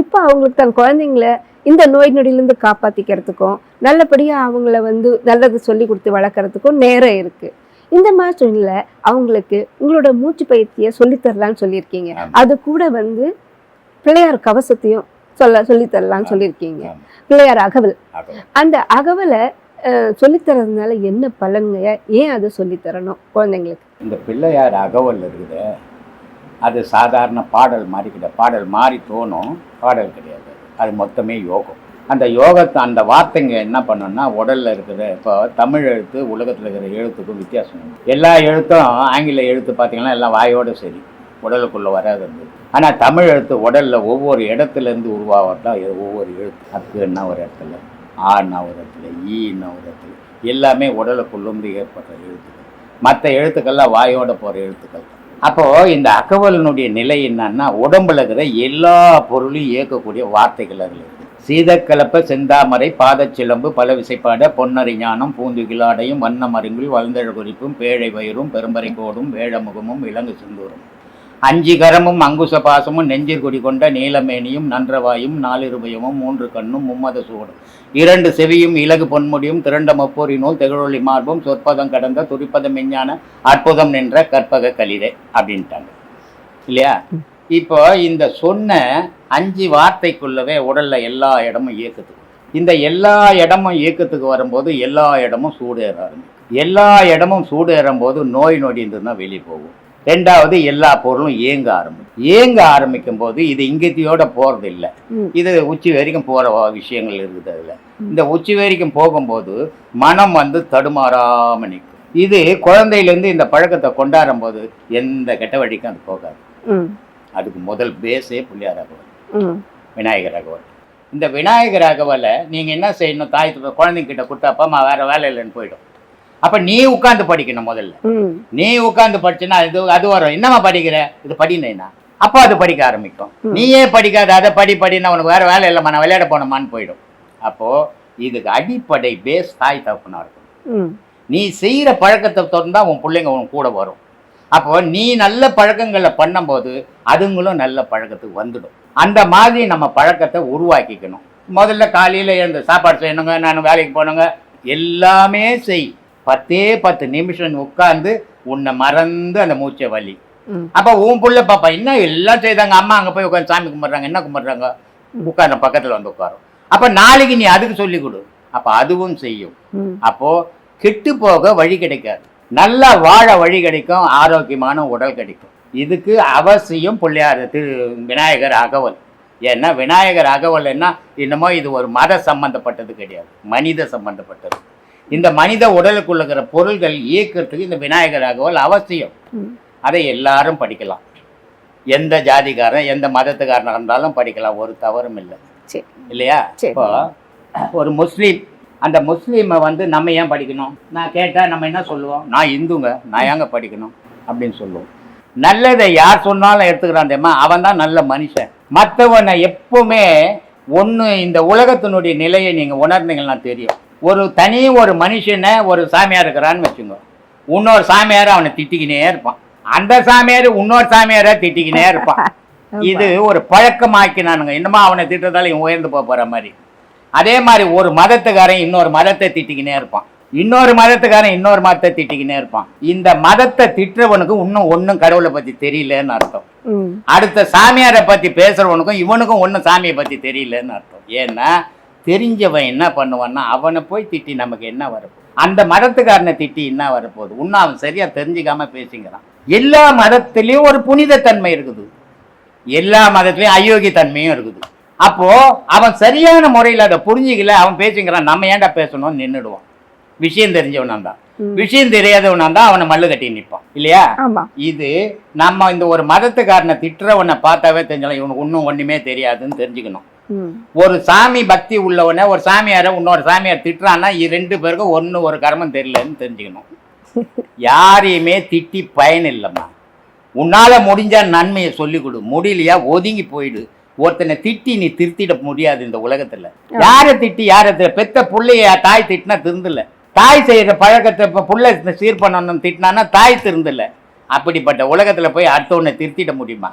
இப்போ அவங்களுக்கு தன் குழந்தைங்கள இந்த நோய் நொடியிலேருந்து காப்பாற்றிக்கிறதுக்கும் நல்லபடியாக அவங்கள வந்து நல்லது சொல்லி கொடுத்து வளர்க்குறதுக்கும் நேரம் இருக்குது இந்த மாதிரி சூழ்நிலை அவங்களுக்கு உங்களோட மூச்சு பயிற்சியை சொல்லித்தரலான்னு சொல்லியிருக்கீங்க. அது கூட வந்து பிள்ளையார் கவசத்தையும் சொல்ல சொல்லித்தரலான்னு சொல்லியிருக்கீங்க. பிள்ளையார் அகவல். அந்த அகவலை சொல்லித்தரதுனால என்ன பலனுங்க? ஏன் அதை சொல்லித்தரணும் குழந்தைங்களுக்கு? இந்த பிள்ளையார் அகவல் இருக்குது. அது சாதாரண பாடல் மாதிரி கிடையாது. பாடல் மாதிரி தோணும் பாடல் கிடையாது. அது மொத்தமே யோகம். அந்த யோகத்தை அந்த வார்த்தைங்க என்ன பண்ணணும்னா உடலில் இருக்கிற இப்போ தமிழ் எழுத்து உலகத்தில் இருக்கிற எழுத்துக்கும் வித்தியாசம். எல்லா எழுத்தும் ஆங்கில எழுத்து பார்த்தீங்கன்னா எல்லாம் வாயோட சரி. உடலுக்குள்ளே வராது இருந்தது ஆனால் தமிழ் எழுத்து உடலில் ஒவ்வொரு இடத்துலேருந்து உருவாகட்டும் ஒவ்வொரு எழுத்து. அக்குன்னா ஒரு இடத்துல ஆன்னா ஒரு இடத்துல ஈன்னா ஒரு இடத்துல. எல்லாமே உடலுக்குள்ளேருந்து ஏற்படுற எழுத்துக்கள் மற்ற எழுத்துக்கள்லாம் வாயோட போகிற எழுத்துக்கள் அப்போ இந்த அகவலினுடைய நிலை என்னன்னா உடம்புல இருக்கிற எல்லா பொருளையும் இயக்கக்கூடிய வார்த்தைகள் அதில் இருக்கு. சீதக்கலப்ப செந்தாமரை பாதச்சிலம்பு பல விசைப்பாட பொன்னறி ஞானம் பூந்துகிலாடையும் வண்ண மருங்கில் வளர்ந்தழ குறிப்பும் பேழை வயிறும் பெரும்பரை கோடும் வேழமுகமும் இலங்கு சிந்தூரும். அஞ்சு கரமும் அங்குச பாசமும் நெஞ்சிற் குடி கொண்ட நீலமேனியும் நன்றவாயும் நாலிருபயமும் மூன்று கண்ணும் மும்மத சூடும் இரண்டு செவியும் இலகு பொன்முடியும் திரண்ட மப்போரி நூல் திகழொளி மார்பும் சொற்பதம் கடந்த துரிப்பதம் மெஞ்ஞான அற்புதம் நின்ற கற்பக கலிதே அப்படின்ட்டாங்க. இல்லையா? இப்போ இந்த சொன்ன அஞ்சு வார்த்தைக்குள்ளவே உடல்ல எல்லா இடமும் இயக்கத்துக்கு இந்த எல்லா இடமும் இயக்கத்துக்கு வரும்போது எல்லா இடமும் சூடேற ஆரம்பிக்கும் எல்லா இடமும் சூடேறும் போது நோய் நொடி இருந்துன்னா வெளியே போகும். ரெண்டாவது எல்லா பொருளும் இயங்க ஆரம்பிக்கும். இயங்க ஆரம்பிக்கும் போது இது இங்கத்தியோட போறது இல்லை. இது உச்சி வரைக்கும் போற விஷயங்கள் இருக்குது அதுல. இந்த உச்சி வரைக்கும் போகும்போது மனம் வந்து தடுமாறாம நிற்கும். இது குழந்தையிலேருந்து இந்த பழக்கத்தை கொண்டாடும் போது எந்த கெட்ட வழிக்கும் அது போகாது. அதுக்கு முதல் பேஸே பிள்ளையார் அகவல் ம். விநாயகர் அகவல் இந்த விநாயகர் அகவலை நீங்கள் என்ன செய்யணும்? தாய் குழந்தைங்கிட்ட கொடுத்தா அப்பா அம்மா வேற வேலை இல்லைன்னு போயிடும். அப்போ நீ உட்காந்து படிக்கணும் முதல்ல. நீ உட்காந்து படிச்சுன்னா அது அது வரும். என்னம்மா படிக்கிற? இது படினேனா? அப்போ அது படிக்க ஆரம்பிக்கும். நீயே படிக்காத? அதை படி படினா உனக்கு வேற வேலை இல்லைம்மா. நான் விளையாட போனோமான்னு போயிடும். அப்போ இதுக்கு அடிப்படை பேஸ் தாய் தகப்பனா இருக்கும். நீ செய்கிற பழக்கத்தை தொடர்ந்தா உன் பிள்ளைங்க உன் கூட வரும். அப்போ நீ நல்ல பழக்கங்களை பண்ணும்போது அதுங்களும் நல்ல பழக்கத்துக்கு வந்துடும். அந்த மாதிரி நம்ம பழக்கத்தை உருவாக்கிக்கணும். முதல்ல காலையில் எழுந்து சாப்பாடு செய்யணுங்க நான் வேலைக்கு போனோங்க எல்லாமே செய். பத்தே பத்து நிமிஷம் உட்காந்து உன்னை மறந்து அந்த மூச்சை வலி. அப்போ உன் புள்ள பாப்பா என்ன எல்லாம் செய்தாங்க? அம்மா அங்கே போய் உட்காந்து சாமி கும்பிட்றாங்க என்ன கும்பிட்றாங்க? உட்கார பக்கத்தில் வந்து உட்காரும். அப்போ நாளைக்கு நீ அதுக்கு சொல்லி கொடு. அப்போ அதுவும் செய்யும். அப்போ கெட்டு போக வழி கிடைக்காது. நல்லா வாழ வழி கிடைக்கும் ஆரோக்கியமான உடல் கிடைக்கும். இதுக்கு அவசியம் பிள்ளையார் திரு விநாயகர் அகவல். ஏன்னா விநாயகர் அகவல் என்ன என்னமோ இது ஒரு மத சம்பந்தப்பட்டது கிடையாது. மனித சம்பந்தப்பட்டது. இந்த மனித உடலுக்குள்ள இருக்கிற பொருள்கள் இயக்கிறதுக்கு இந்த விநாயகர் அகவல் அவசியம். அதை எல்லாரும் படிக்கலாம். எந்த ஜாதிக்காரன் எந்த மதத்துக்காரனாக இருந்தாலும் படிக்கலாம். ஒரு தவறும் இல்லை. இல்லையா. இப்போ ஒரு முஸ்லீம் அந்த முஸ்லீமை வந்து நம்ம ஏன் படிக்கணும்? நான் கேட்டால் நம்ம என்ன சொல்லுவோம்? நான் இந்துங்க நான் ஏங்க படிக்கணும்? அப்படின்னு சொல்லுவோம். நல்லதை யார் சொன்னாலும் எடுத்துக்கிறான் தெரியுமா? அவன் தான் நல்ல மனுஷன். மற்றவனை எப்பவுமே ஒன்று இந்த உலகத்தினுடைய நிலையை நீங்கள் உணர்ந்தீங்கன்னா தெரியும். ஒரு தனி ஒரு மனுஷனை ஒரு சாமியார் இருக்கிறான்னு வச்சுங்க. இன்னொரு சாமியார் அவனை திட்டிக்கினே இருப்பான். அந்த சாமியார் இன்னொரு சாமியாரை திட்டிக்கினே இருப்பான். இது ஒரு பழக்கமாக்கினானுங்க. இன்னுமா அவனை திட்டுறதால இவன் உயர்ந்து போக போற மாதிரி? அதே மாதிரி ஒரு மதத்துக்காரன் இன்னொரு மதத்தை திட்டிக்கினே இருப்பான். இன்னொரு மதத்துக்காரன் இன்னொரு மதத்தை திட்டிக்கினே இருப்பான். இந்த மதத்தை திட்டுறவனுக்கு இன்னும் ஒன்றும் கடவுளை பத்தி தெரியலன்னு அர்த்தம். அடுத்த சாமியாரை பத்தி பேசுறவனுக்கும் இவனுக்கும் ஒன்றும் சாமியை பத்தி தெரியலன்னு அர்த்தம். ஏன்னா தெரிஞ்சவன் என்ன பண்ணுவான்னா அவனை போய் திட்டி நமக்கு என்ன வரப்போகுது? அந்த மதத்துக்காரனை திட்டி என்ன வரப்போகுது? இன்னும் அவன் சரியா தெரிஞ்சுக்காம பேசிக்கிறான். எல்லா மதத்திலையும் ஒரு புனிதத்தன்மை இருக்குது. எல்லா மதத்துலயும் அயோக்கிய தன்மையும் இருக்குது. அப்போ அவன் சரியான முறையில் அதை புரிஞ்சிக்கல அவன் பேசிக்கிறான் நம்ம ஏன்டா பேசணும்னு நின்றுடுவான் விஷயம் தெரிஞ்சவனா தான். விஷயம் தெரியாதவனா தான் அவனை மல்லு கட்டி நிற்பான் இல்லையா? இது நம்ம இந்த ஒரு மதத்துக்காரனை திட்டுறவனை பார்த்தாவே தெரிஞ்சாலும் இவனுக்கு இன்னும் ஒண்ணுமே தெரியாதுன்னு தெரிஞ்சுக்கணும். ஒரு சாமி பக்தி உள்ளவனை ஒரு சாமியாரை இன்னொரு சாமியார் திட்டுறான்னா ரெண்டு பேருக்கும் ஒன்று ஒரு கர்மம் தெரியலன்னு தெரிஞ்சுக்கணும். யாரையுமே திட்டி பயன் இல்லைம்மா உன்னால முடிஞ்ச நன்மையை சொல்லி கொடு முடியலையா ஒதுங்கி போயிடு. ஒருத்தனை திட்டி நீ திருத்திட முடியாது இந்த உலகத்துல. யாரை திட்டி யாரை பெத்த புள்ளைய தாய் திட்டினா திருந்தல. தாய் செய்யற பழக்கத்தை இப்ப புள்ள சீர் பண்ணணும் திட்டினான்னா தாய் திருந்தல. அப்படிப்பட்ட உலகத்துல போய் அடுத்தவனை திருத்திட முடியுமா?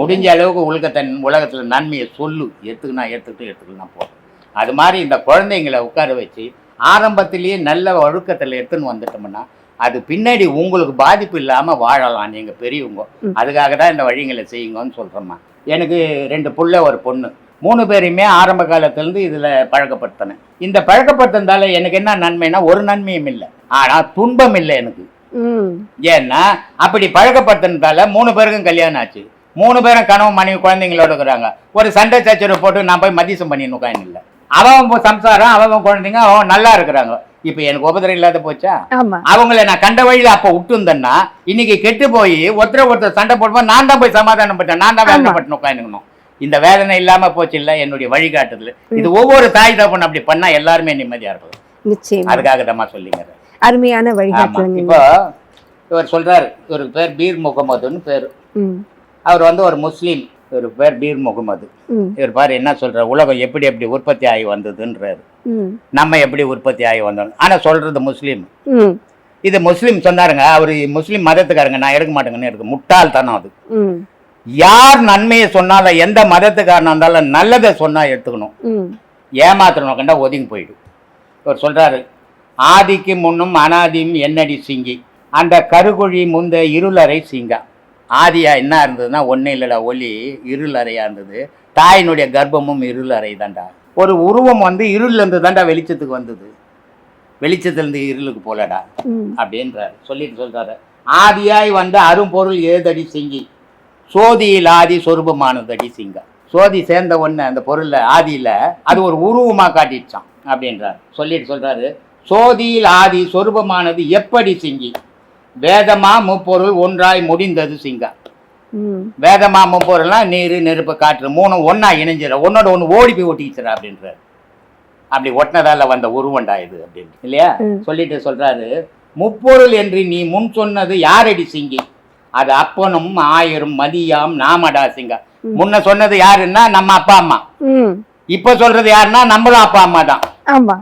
முடிஞ்ச அளவுக்கு உலகத்தை உலகத்தில் நன்மையை சொல்லு. எடுத்துக்கினா எடுத்துக்கிட்டு எடுத்துக்கலாம் போதும் அது மாதிரி இந்த குழந்தைங்களை உட்கார வச்சு ஆரம்பத்திலேயே நல்ல ஒழுக்கத்தில் எடுத்துன்னு வந்துட்டோம்னா அது பின்னாடி உங்களுக்கு பாதிப்பு இல்லாமல் வாழலாம் நீங்கள் பெரியவங்க. அதுக்காக தான் இந்த வழிங்களை செய்யுங்கன்னு சொல்கிறோம்மா எனக்கு ரெண்டு புள்ள ஒரு பொண்ணு. மூணு பேரையுமே ஆரம்ப காலத்துலேருந்து இதில் பழக்கப்படுத்தினேன். இந்த பழக்கப்படுத்தினதால எனக்கு என்ன நன்மைனா ஒரு நன்மையும் இல்லை. ஆனால் துன்பம் இல்லை எனக்கு. ஏன்னா அப்படி பழக்கப்படுத்தினதால மூணு பேருக்கும் கல்யாணம் ஆச்சு. மூணு பேரும் கணவன் மனைவி குழந்தைங்களோட இருக்கிறாங்க. ஒரு சண்டை சச்சரவு போட்டு நான் போய் மதியம் பண்ணி உட்காந்து இல்லை. அவன் சம்சாரம் அவன் குழந்தைங்க அவன் நல்லா இருக்கிறாங்க. இப்போ எனக்கு உபதிரம் இல்லாத போச்சா? அவங்கள நான் கண்ட வழியில அப்போ விட்டுருந்தேன்னா இன்னைக்கு கெட்டு போய் ஒருத்தர ஒருத்தர் சண்டை போடும்போது நான் தான் போய் சமாதானம் பட்டேன் நான் தான் ஆமா. வேதனைப்பட்டு உட்காந்துக்கணும் இந்த வேதனை இல்லாம போச்சு இல்ல என்னுடைய வழிகாட்டுதல். இது ஒவ்வொரு தாய் தகப்பன் அப்படி பண்ணா எல்லாருமே நிம்மதியா இருக்கும் அதுக்காக தான் சொல்லிங்க. அருமையான வழிகாட்டுதல் இப்போ இவர் சொல்றாரு இவருக்கு பேர் பீர் முகமதுன்னு பேர். அவர் வந்து ஒரு முஸ்லீம் இவர் பேர் பீர் முகமது. இவர் பாரு என்ன சொல்றாரு உலகம் எப்படி எப்படி உற்பத்தி ஆகி வந்ததுன்றாரு. நம்ம எப்படி உற்பத்தி ஆகி வந்தோம். ஆனா சொல்றது முஸ்லீம். இது முஸ்லீம் சொன்னாருங்க அவர் முஸ்லீம் மதத்துக்காரங்க நான் எடுக்க மாட்டேங்கன்னு இருக்கு. முட்டாள்தனம் அது. யார் நன்மையை சொன்னாலும் எந்த மதத்துக்காரனா இருந்தாலும் நல்லதை சொன்னா எடுத்துக்கணும். ம். ஏமாத்துறவங்க கண்டா ஒதுங்கி போயிடும். இவர் சொல்றாரு ஆதிக்கு முன்னும் அனாதியும் என்னடி சிங்கி. அந்த கருகுழி முந்த இருளறை சிங்கா. ஆதியா என்ன இருந்ததுன்னா ஒன்றும் இல்லைடா ஒலி இருளறையா இருந்தது. தாயினுடைய கர்ப்பமும் இருளறை தான்டா. ஒரு உருவம் வந்து இருள்லேருந்து தான்டா வெளிச்சத்துக்கு வந்தது. வெளிச்சத்துலேருந்து இருளுக்கு போலடா. அப்படின்றார். சொல்லிட்டு சொல்றாரு. ஆதியாய் வந்த அரும்பொருள் ஏதடி சிங்கி. சோதியில் ஆதி சொரூபமானதடி சிங்கா. சோதி சேர்ந்த ஒன்று அந்த பொருள்ல ஆதியில அது ஒரு உருவமா காட்டிடுச்சான் அப்படின்றார். சொல்லிட்டு சொல்றாரு. சோதியில் ஆதி சொரூபமானது எப்படி சிங்கி? வேதமா முப்பொருள் ஒன்றாய் முடிந்தது சிங்கா. ம். வேதமா முப்பொருள்னா நீர் நெருப்பு காற்று மூணும் ஒண்ணா இணைஞ்சிட ஒன்னோட ஒன்று ஓடி போய் ஒட்டிக்கிச்சுரா அப்படின்றார். அப்படி ஒட்டினதால வந்த உருவண்டா இது அப்படின்னு. இல்லையா. சொல்லிட்டு சொல்றாரு முப்பொருள் என்று நீ முன் சொன்னது யாரடி சிங்கி? அது அப்பனும் ஆயிரம் மதியாம் நாமடா சிங்கா. முன்ன சொன்னது யாருன்னா நம்ம அப்பா அம்மா. இப்ப சொல்றது யாருன்னா நம்மளும் அப்பா அம்மா தான். ஆமா.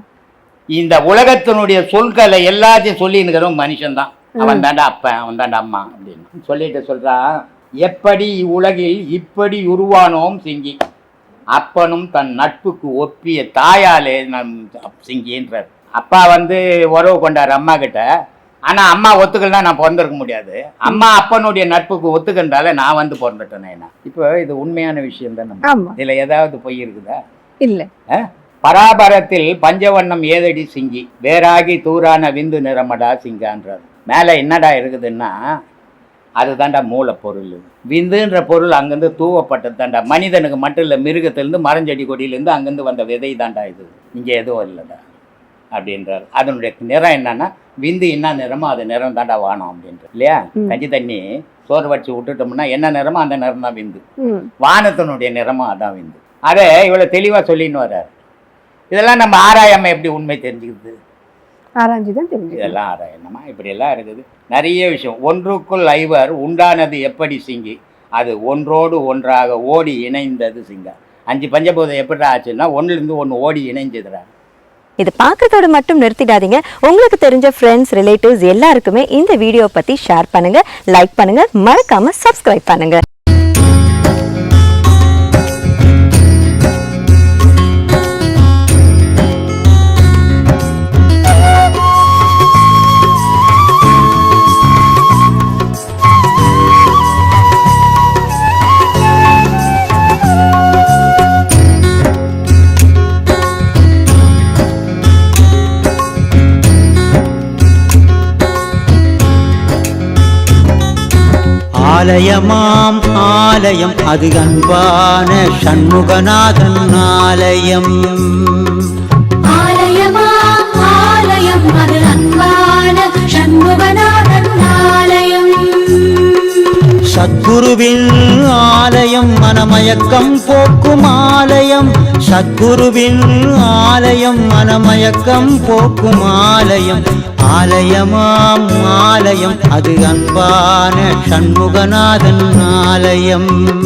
இந்த உலகத்தினுடைய சொற்களை எல்லாத்தையும் சொல்லினுக்கிறவன் மனுஷன் தான் அவன் தாண்டா அப்பன் அவன் தாண்டா அம்மா அப்படின்னு. சொல்லிட்டு சொல்றான் எப்படி உலகில் இப்படி உருவானோம் சிங்கி? அப்பனும் தன் நட்புக்கு ஒப்பிய தாயாலே நம் சிங்கின்றார். அப்பா வந்து உறவு கொண்டார் அம்மா கிட்ட. ஆனா அம்மா ஒத்துக்கலனா நான் பிறந்திருக்க முடியாது. அம்மா அப்பனுடைய நட்புக்கு ஒத்துக்கின்றால நான் வந்து பிறந்துட்டேன் இப்போ இது உண்மையான விஷயம் தான்? இதுல ஏதாவது பொய் இருக்குதா? இல்ல. பராபரத்தில் பஞ்சவண்ணம் ஏதடி சிங்கி? வேறாகி தூரான விந்து நிறமடா சிங்கான்றார். மேலே என்னடா இருக்குதுன்னா அதுதான்டா மூலப்பொருள். விந்துன்ற பொருள் அங்கேருந்து தூவப்பட்டது தான்டா மனிதனுக்கு மட்டும் இல்லை மிருகத்திலேருந்து மரஞ்செடி கொடியிலேருந்து அங்கேருந்து வந்த விதை தான்டா இது. இங்கே எதுவும் இல்லைடா அப்படின்றார். அதனுடைய நிறம் என்னன்னா விந்து என்ன நிறமோ அது நிறம் தான்டா வானம் அப்படின்றது இல்லையா. கஞ்சி தண்ணி சோறு வச்சு விட்டுட்டோம்னா என்ன நிறமோ அந்த நிறம் தான் விந்து வானத்தினுடைய நிறமும் அதான் விந்து. அதை இவ்வளோ தெளிவாக சொல்லின்னு வர்றார். இதெல்லாம் நம்ம ஆராயாம எப்படி உண்மை தெரிஞ்சுக்கிறது? ஆராய்ஞ்சு தான் தெரிஞ்சு இதெல்லாம் ஆராயணுமா? இப்படியெல்லாம் இருக்குது. நிறைய விஷயம். ஒன்றுக்குள் ஐவர் உண்டானது எப்படி சிங்கி? அது ஒன்றோடு ஒன்றாக ஓடி இணைந்தது சிங்கா அஞ்சு பஞ்சபூதம் எப்படி ஆச்சுன்னா ஒன்றுலேருந்து ஒன்று ஓடி இணைஞ்சதுடா. இது பார்க்கறதோட மட்டும் நிறுத்திடாதீங்க. உங்களுக்கு தெரிஞ்ச ஃப்ரெண்ட்ஸ் ரிலேட்டிவ்ஸ் எல்லாருக்குமே இந்த வீடியோ பத்தி ஷேர் பண்ணுங்க லைக் பண்ணுங்க. மறக்காம சப்ஸ்கிரைப் பண்ணுங்க. ஆலயமாம் ஆலயம் அது அன்பான சண்முகநாதன் ஆலயம். ஆலயமா ஆலயம் அது அன்பான சண்முகநாதன் சத்குருவின் ஆலயம் மனமயக்கம் போக்கும் ஆலயம். சத்குருவின் ஆலயம் மனமயக்கம் போக்கும் ஆலயம். ஆலயமாம் ஆலயம் அது அன்பான சண்முகநாதன் ஆலயம்.